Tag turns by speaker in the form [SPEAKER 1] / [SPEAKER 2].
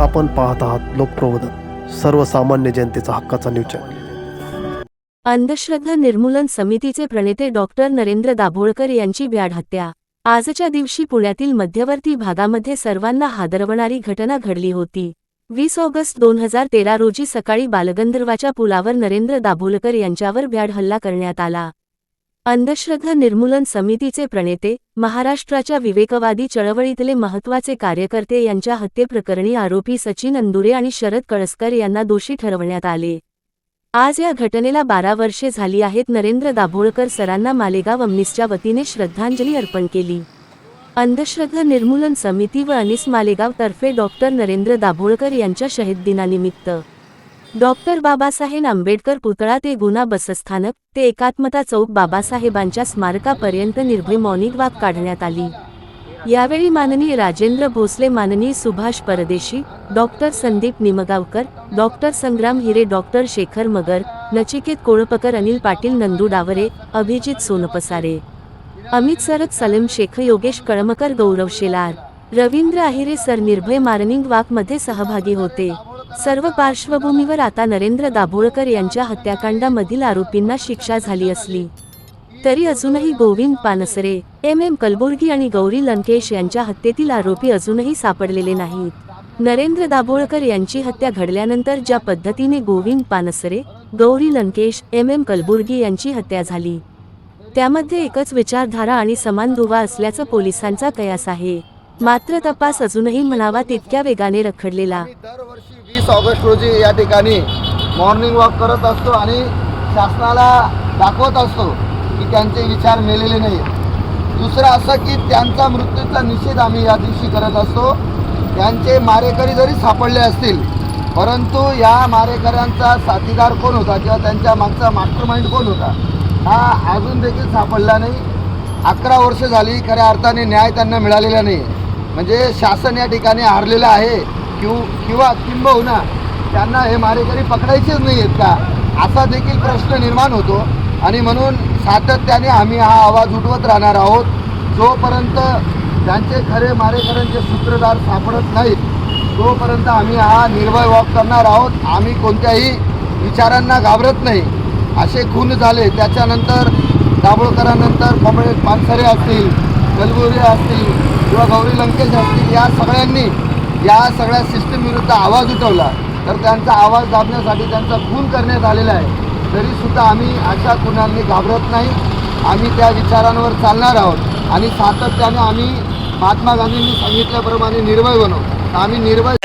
[SPEAKER 1] आपण पाहत आहात लोकप्रबोधन सर्वसामान्य जनतेचा हक्काचा न्यूज चॅनल
[SPEAKER 2] अंधश्रद्धा निर्मूलन समितीचे प्रणेते डॉक्टर नरेंद्र दाभोळकर यांची भ्याड हत्या. आजच्या दिवशी पुण्यातील मध्यवर्ती भागामध्ये सर्वांना हादरवणारी घटना घडली होती. वीस ऑगस्ट दोन हजार तेरा रोजी सकाळी बालगंधर्वाच्या पुलावर नरेंद्र दाभोलकर यांच्यावर भ्याड हल्ला करण्यात आला. अंधश्रद्धा निर्मूलन समितीचे प्रणेते महाराष्ट्राच्या विवेकवादी चळवळीतले महत्त्वाचे कार्यकर्ते यांच्या हत्येप्रकरणी आरोपी सचिन अंदुरे आणि शरद कळसकर यांना दोषी ठरवण्यात आले. आज या घटनेला बारा वर्षे झाली आहेत नरेंद्र दाभोळकर सरांना मालेगाव अम्निसच्या वतीने श्रद्धांजली अर्पण केली. अंधश्रद्धा निर्मूलन समिती व अनिस मालेगाव तर्फे डॉक्टर नरेंद्र दाभोळकर यांच्या शहीद दिनानिमित्त डॉक्टर बाबासाहेब आंबेडकर पुतळा ते गुना बसस्थानक ते एकात्मता चौक बाबासाहेबांच्या स्मारकापर्यंत निर्भय मौनिक वाक काढण्यात आली. यावेळी माननीय राजेंद्र भोसले माननीय Subhash Pardeshi doctor Sandeep Nimgaonkar doctor Sangram Hire doctor Shekhar Magar Nachiket Kolapkar Anil Patil Nandu Daware Abhijit Sonpasare Amit Sarat Salim Shaikh Yogesh Kalamkar Gaurav Shelar Ravindra Ahire sir Nirbhay morning वाकमध्ये सहभागी होते. सर्व पार्श्वभूमीवर आता नरेंद्र दाभोळकर यांच्या हत्याकांडामधील आरोपींना शिक्षा झाली असली. तरी अजूनही गोविंद पानसरे एम एम कलबुर्गी आणि गौरी लंकेश यांच्या हत्येतील आरोपी अजूनही सापडलेले नाहीत. नरेंद्र दाभोळकर यांची हत्या घडल्यानंतर ज्या पद्धतीने गोविंद पानसरे गौरी लंकेश एम एम कलबुर्गी यांची हत्या झाली त्यामध्ये एकच विचारधारा आणि समान दुवा असल्याचं पोलिसांचा कयास आहे. मात्र तपास अजूनही म्हणावा तितक्या वेगाने रखडलेला.
[SPEAKER 3] ऑगस्ट रोजी या ठिकाणी मॉर्निंग वॉक करत असतो आणि शासनाला दाखवत असतो की त्यांचे विचार मेलेले नाही दुसरं असं की त्यांचा मृत्यूचा निषेध आम्ही या दिवशी करत असतो. त्यांचे मारेकरी जरी सापडले असतील परंतु या मारेकऱ्यांचा साथीदार कोण होता किंवा त्यांच्या मागचा मास्टर माइंड कोण होता हा अजून देखील सापडला नाही. अकरा वर्ष झाली खऱ्या अर्थाने न्याय त्यांना मिळालेला नाही. म्हणजे शासन या ठिकाणी हारलेलं आहे. किंवा किंवा किंबहुना त्यांना हे मारेकरी पकडायचेच नाही आहेत का? असा देखील प्रश्न निर्माण होतो. आणि म्हणून सातत्याने आम्ही हा आवाज उठवत राहणार आहोत. जोपर्यंत त्यांचे खरे मारेकऱ्यांचे सूत्रधार सापडत नाहीत तोपर्यंत आम्ही हा निर्भय वॉक करणार आहोत. आम्ही कोणत्याही विचारांना घाबरत नाही. असे खून झाले त्याच्यानंतर दाभोळकरानंतर कॉम्रेड पानसरे असतील कलबुरे असतील किंवा गौरी लंकेश असतील या सगळ्यांनी या सगळ्या सिस्टीमविरुद्ध आवाज उठवला तर त्यांचा आवाज दाबण्यासाठी त्यांचा खून करण्यात आलेला आहे. तरीसुद्धा आम्ही अशा खुनांनी घाबरत नाही. आम्ही त्या विचारांवर चालणार आहोत आणि सातत्याने आम्ही महात्मा गांधींनी सांगितल्याप्रमाणे निर्भय बनवू आम्ही निर्भय